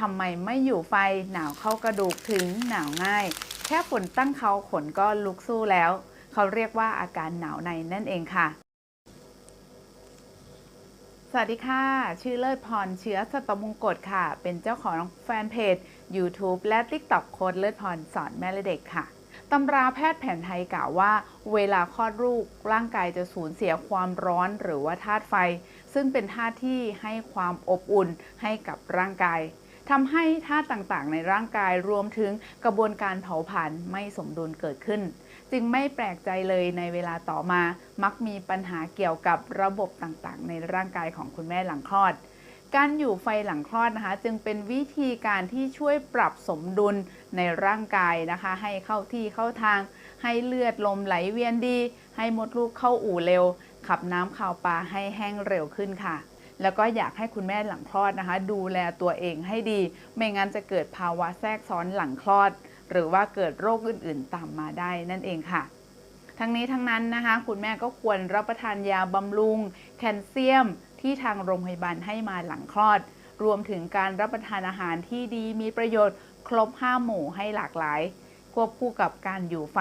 ทำไมไม่อยู่ไฟหนาวเข้ากระดูกถึงหนาวง่าย แค่ฝนตั้งเขาขนก็ลุกสู้แล้ว เขาเรียกว่าอาการหนาวในนั่นเองค่ะ สวัสดีค่ะ ชื่อเลิศพรเชื้อสตมงกฎค่ะ เป็นเจ้าของแฟนเพจ YouTube และ TikTok โค้ดเลิศพรสอนแม่และเด็กค่ะตำราแพทย์แผนไทยกล่าวว่า เวลาคลอดลูกร่างกายจะสูญเสียความร้อนหรือว่าธาตุไฟ ซึ่งเป็นธาตุที่ให้ความอบอุ่นให้กับร่างกาย ทำให้ธาตุต่างๆ ในร่างกายรวมถึงกระบวนการเผาผลาญไม่สมดุลเกิดขึ้น จึงไม่แปลกใจเลยในเวลาต่อมา มักมีปัญหาเกี่ยวกับระบบต่างๆ ในร่างกายของคุณแม่หลังคลอดการอยู่ไฟหลังคลอดนะคะ จึงเป็นวิธีการที่ช่วยปรับสมดุลในร่างกายนะคะ ให้เข้าที่เข้าทาง ให้เลือดลมไหลเวียนดี ให้มดลูกเข้าอู่เร็ว ขับน้ำข่าวปลาให้แห้งเร็วขึ้นค่ะ แล้วก็อยากให้คุณแม่หลังคลอดนะคะ ดูแลตัวเองให้ดี ไม่งั้นจะเกิดภาวะแทรกซ้อนหลังคลอด หรือว่าเกิดโรคอื่นๆตามมาได้นั่นเองค่ะทั้งนี้ทั้งนั้นนะคะ คุณแม่ก็ควรรับประทานยาบำรุง แคลเซียม ที่ทางโรงพยาบาลให้มาหลังคลอด รวมถึงการรับประทานอาหารที่ดีมีประโยชน์ ครบ 5 หมู่ให้หลากหลาย ควบคู่กับการอยู่ไฟ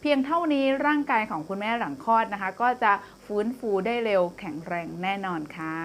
เพียงเท่านี้ร่างกายของคุณแม่หลังคลอดนะคะ ก็จะฟื้นฟูได้เร็วแข็งแรงแน่นอนค่ะ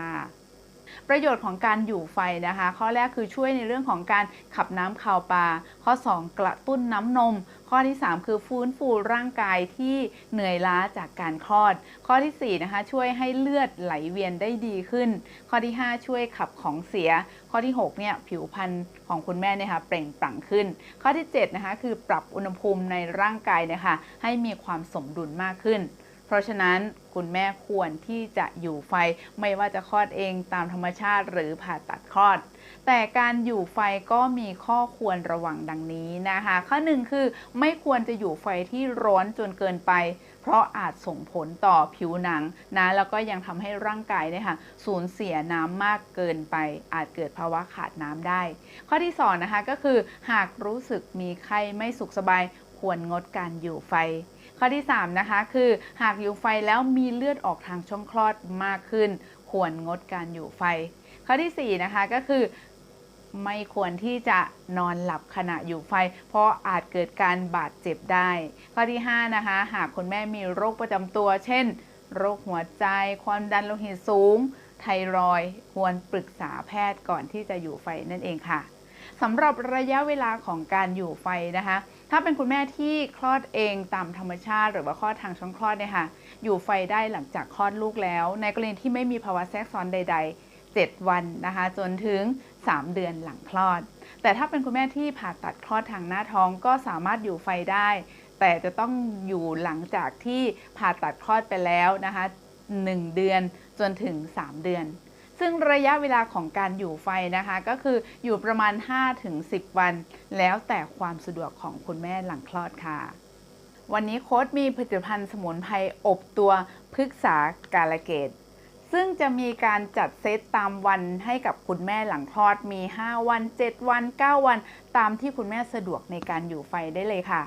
ประโยชน์ของการอยู่ไฟนะคะ ข้อแรกคือช่วยในเรื่องของการขับน้ำข่าวปลาข้อ 2 กระตุ้นน้ำนม ข้อที่ 3 คือฟื้นฟูร่างกายที่เหนื่อยล้าจากการคลอด ข้อที่4นะคะช่วยให้เลือดไหลเวียนได้ดีขึ้น ข้อที่ 5 ช่วยขับของเสีย ข้อที่6เนี่ยผิวพรรณของคุณแม่เนี่ยค่ะเปล่งปลั่งขึ้น ข้อที่7นะคะคือปรับอุณหภูมิในร่างกายนะคะให้มีความสมดุลมากขึ้น เพราะฉะนั้นคุณแม่ควรที่จะอยู่ไฟไม่ว่าจะคลอดเองตามธรรมชาติหรือผ่าตัดคลอด แต่การอยู่ไฟก็มีข้อควรระวังดังนี้นะคะ ข้อหนึ่งคือไม่ควรจะอยู่ไฟที่ร้อนจนเกินไป เพราะอาจส่งผลต่อผิวหนังนะแล้วก็ยังทำให้ร่างกายเนี่ยค่ะสูญเสียน้ำมากเกินไป อาจเกิดภาวะขาดน้ำได้ ข้อที่สองนะคะก็คือหากรู้สึกมีไข้ไม่สุขสบายควรงดการอยู่ไฟ ข้อที่ 3 นะคะ คือหากอยู่ไฟแล้วมีเลือดออกทางช่องคลอดมากขึ้น ควรงดการอยู่ไฟ ข้อที่ 4 นะคะก็คือไม่ควรที่จะนอนหลับขณะอยู่ไฟ เพราะอาจเกิดการบาดเจ็บได้ ข้อที่ 5 นะคะ หากคุณแม่มีโรคประจำตัว เช่น โรคหัวใจ ความดันโลหิตสูง ไทรอยควรปรึกษาแพทย์ก่อนที่จะอยู่ไฟนั่นเองค่ะสำหรับระยะเวลาของการอยู่ไฟนะคะ ถ้าเป็นคุณแม่ที่คลอดเองตามธรรมชาติ หรือว่าคลอดทางช่องคลอดเนี่ยค่ะอยู่ไฟได้หลังจากคลอดลูกแล้ว ในกรณีที่ไม่มีภาวะแทรกซ้อนใด ๆ 7 วันนะคะ จนถึง 3 เดือนหลังคลอด แต่ถ้าเป็นคุณแม่ที่ผ่าตัดคลอดทางหน้าท้องก็สามารถอยู่ไฟได้ แต่จะต้องอยู่หลังจากที่ผ่าตัดคลอดไปแล้วนะคะ 1 เดือนจนถึง 3 เดือน ซึ่งระยะเวลาของการอยู่ไฟนะคะ ก็คืออยู่ประมาณ 5-10 วัน แล้วแต่ความสะดวกของคุณแม่หลังคลอดค่ะ วันนี้โค้ดมีผลิตภัณฑ์สมุนไพรอบตัวพฤกษากาลเกตซึ่งจะมีการจัดเซตตามวันให้กับคุณแม่หลังคลอดมี 5 วัน 7 วัน 9 วัน ตามที่คุณแม่สะดวกในการอยู่ไฟได้เลยค่ะ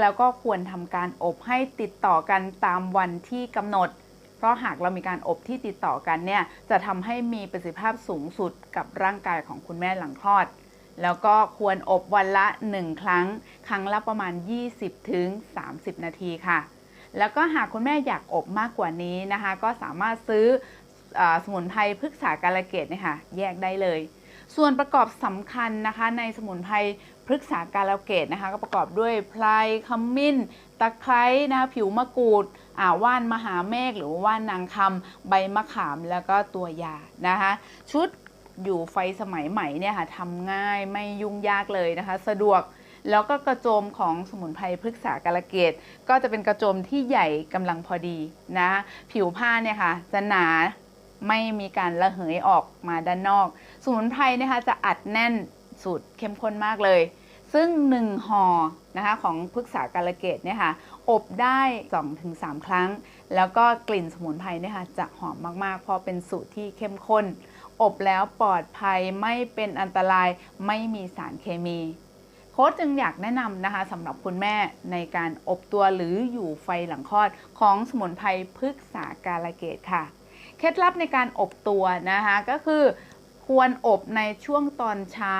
แล้วก็ควรทำการอบให้ติดต่อกันตามวันที่กำหนด เพราะหากเรามีการอบที่ติดต่อกันเนี่ยจะทำให้มีประสิทธิภาพสูงสุดกับร่างกายของคุณแม่หลังคลอด แล้วก็ควรอบวันละ 1 ครั้ง ครั้งละประมาณ 20-30นาทีค่ะ แล้วก็หากคุณแม่อยากอบมากกว่านี้นะคะ ก็สามารถซื้ออสมุนไพรพฤกษากาลเกตเนี่ยค่ะแยกได้เลย ส่วนประกอบสำคัญนะคะในสมุนไพรพฤกษากาลเกตนะคะ ก็ประกอบด้วยไพรขมิ้น ตะไคร้นะคะผิวมะกรูด ว่านมหาเมฆหรือว่านนางคำใบมะขามแล้วก็ตัวยานะคะชุดอยู่ไฟสมัยใหม่เนี่ยค่ะทำง่ายไม่ยุ่งยากเลยนะคะ สะดวกแล้วก็กระโจมของสมุนไพรพฤกษากาลเกต ก็จะเป็นกระโจมที่ใหญ่กำลังพอดีนะ ผิวผ้าเนี่ยค่ะ จะหนาไม่มีการระเหยออกมาด้านนอก สมุนไพรนะคะจะอัดแน่นสูตรเข้มข้นมากเลย ซึ่ง 1ห่อนะคะของพฤกษากาลเกตเนี่ยค่ะอบได้ 2-3 ครั้ง แล้วก็กลิ่นสมุนไพรเนี่ยค่ะจะหอมมากๆ เพราะเป็นสูตรที่เข้มข้น อบแล้วปลอดภัยไม่เป็นอันตรายไม่มีสารเคมีโค้ชจึงอยากแนะนำนะคะสำหรับคุณแม่ในการอบตัวหรืออยู่ไฟหลังคลอดของสมุนไพรพฤกษากาลเกตค่ะ เคล็ดลับในการอบตัวนะคะก็คือควรอบในช่วงตอนเช้า